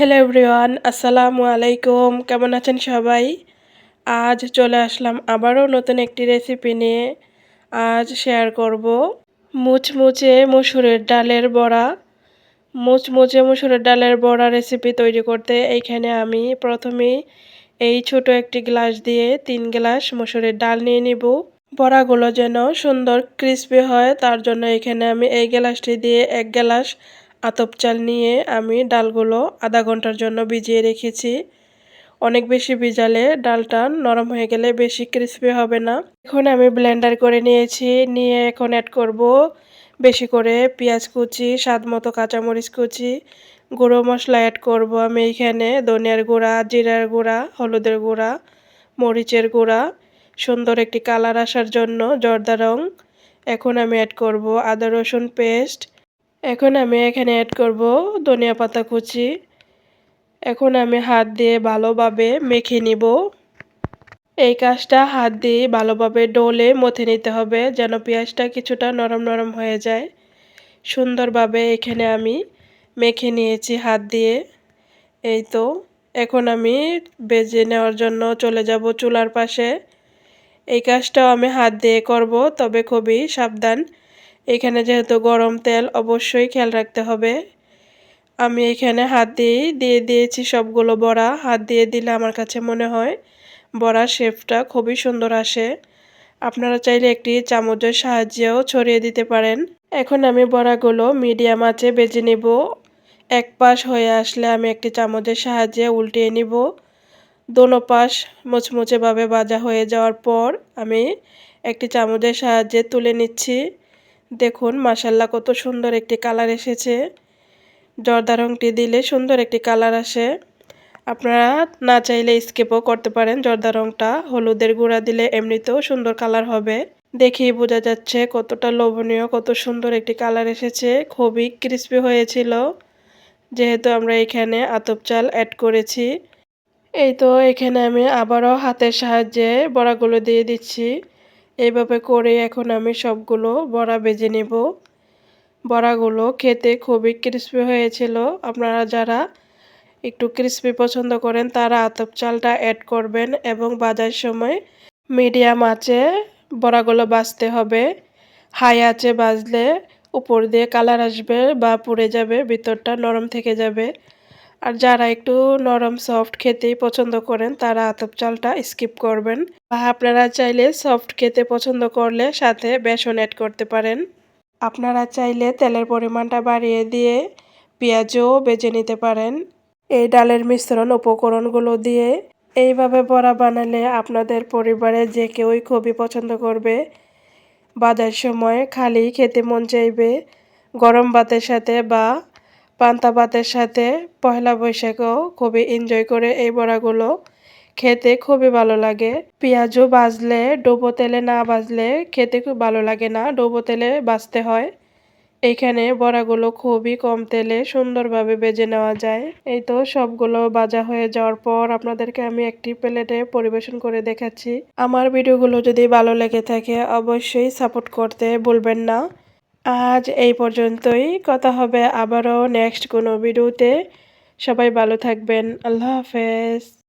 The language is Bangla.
হ্যালো এভরিওয়ান আসসালামু আলাইকুম কেমন আছেন সবাই? আজ চলে আসলাম আবারও নতুন একটি রেসিপি নিয়ে। আজ শেয়ার করব মুচমুচে মসুরের ডালের বড়া। মুচমুচে মসুরের ডালের বড়া রেসিপি তৈরি করতে এইখানে আমি প্রথমেই এই ছোট একটি গ্লাস দিয়ে তিন গ্লাস মসুরের ডাল নিয়ে নিব। বড়াগুলো যেন সুন্দর ক্রিস্পি হয়, তার জন্য এখানে আমি এই গ্লাসটি দিয়ে এক গ্লাস আতপ চাল নিয়ে আমি ডালগুলো আধা ঘণ্টার জন্য ভিজিয়ে রেখেছি। অনেক বেশি ভিজালে ডালটা নরম হয়ে গেলে বেশি ক্রিসপি হবে না। এখন আমি ব্লেন্ডার করে নিয়েছি, নিয়ে এখন অ্যাড করব বেশি করে পেঁয়াজ কুচি, স্বাদ মতো কাঁচামরিচ কুচি, গুঁড়ো মশলা অ্যাড করব আমি এখানে, ধনিয়ার গুঁড়া, জিরার গুঁড়া, হলুদের গুঁড়া, মরিচের গুঁড়া, সুন্দর একটি কালার আসার জন্য জর্দা রং। এখন আমি অ্যাড করব আদা রসুন পেস্ট এখন আমি এখানে অ্যাড করব ধনিয়া পাতা কুচি। এখন আমি হাত দিয়ে ভালোভাবে মেখে নিব। এই কাজটা হাত দিয়ে ভালোভাবে ডোলে মথে নিতে হবে যেন পেঁয়াজটা কিছুটা নরম নরম হয়ে যায়। সুন্দরভাবে এখানে আমি মেখে নিয়েছি হাত দিয়ে। এই তো, এখন আমি বেজে নেওয়ার জন্য চলে যাব চুলার পাশে। এই কাজটাও আমি হাত দিয়ে করব, তবে খুবই সাবধান এখানে যেহেতু গরম তেল অবশ্যই খেয়াল রাখতে হবে। আমি এখানে হাত দিয়েই দিয়ে দিয়েছি সবগুলো বড়া। হাত দিয়ে দিলে আমার কাছে মনে হয় বড়ার শেপটা খুবই সুন্দর আসে। আপনারা চাইলে একটি চামচের সাহায্যেও ছড়িয়ে দিতে পারেন। এখন আমি বড়াগুলো মিডিয়াম আঁচে বেজে নেব। এক পাশ হয়ে আসলে আমি একটি চামচের সাহায্যে উল্টিয়ে নিব। দোনো পাশ মুচমুচেভাবে ভাজা হয়ে যাওয়ার পর আমি একটি চামচের সাহায্যে তুলে নিচ্ছি। দেখুন মাসাল্লা কত সুন্দর একটি কালার এসেছে। জর্দা রঙটি দিলে সুন্দর একটি কালার আসে। আপনারা না চাইলে স্কিপও করতে পারেন জর্দা রঙটা হলুদের গুঁড়া দিলে এমনিতেও সুন্দর কালার হবে। দেখেই বোঝা যাচ্ছে কতটা লোভনীয়, কত সুন্দর একটি কালার এসেছে। খুবই ক্রিস্পি হয়েছিল। যেহেতু আমরা এখানে আতপ চাল অ্যাড করেছি। এই তো, এখানে আমি আবারও হাতের সাহায্যে বড়াগুলো দিয়ে দিচ্ছি। এইভাবে করে এখন আমি সবগুলো বড়া বেজে নেব। বড়াগুলো খেতে খুবই ক্রিস্পি হয়েছিল। আপনারা যারা একটু ক্রিস্পি পছন্দ করেন, তারা আতপ চালটা অ্যাড করবেন এবং বাজার সময় মিডিয়াম আঁচে বড়াগুলো বাজতে হবে। হাই আঁচে বাজলে উপর দিয়ে কালার আসবে বা পুড়ে যাবে, ভিতরটা নরম থেকে যাবে। আর যারা একটু নরম সফট খেতেই পছন্দ করেন, তারা আতপ চালটা স্কিপ করবেন। বা আপনারা চাইলে সফট খেতে পছন্দ করলে সাথে বেসন অ্যাড করতে পারেন। আপনারা চাইলে তেলের পরিমাণটা বাড়িয়ে দিয়ে পেঁয়াজও বেজে নিতে পারেন। এই ডালের মিশ্রণ উপকরণগুলো দিয়ে এইভাবে বড়া বানালে আপনাদের পরিবারে যে কেউই খুবই পছন্দ করবে। বাজার সময় খালি খেতে মন চাইবে, গরম ভাতের সাথে বা পান্তা ভাতের সাথে পয়লা বৈশাখেও খুবই এনজয় করে এই বড়াগুলো খেতে খুবই ভালো লাগে। পেঁয়াজও বাজলে, ডোবো তেলে না বাজলে খেতে খুব ভালো লাগে না, ডোবো তেলে বাজতে হয়। এইখানে বড়াগুলো খুবই কম তেলে সুন্দরভাবে বেজে নেওয়া যায়। এই তো সবগুলো বাজা হয়ে যাওয়ার পর আপনাদেরকে আমি একটি প্লেটে পরিবেশন করে দেখাচ্ছি। আমার ভিডিওগুলো যদি ভালো লেগে থাকে, অবশ্যই সাপোর্ট করতে ভুলবেন না। আজ এই পর্যন্তই। কথা হবে আবারও নেক্সট কোনো ভিডিওতে সবাই ভালো থাকবেন। আল্লাহ হাফেজ।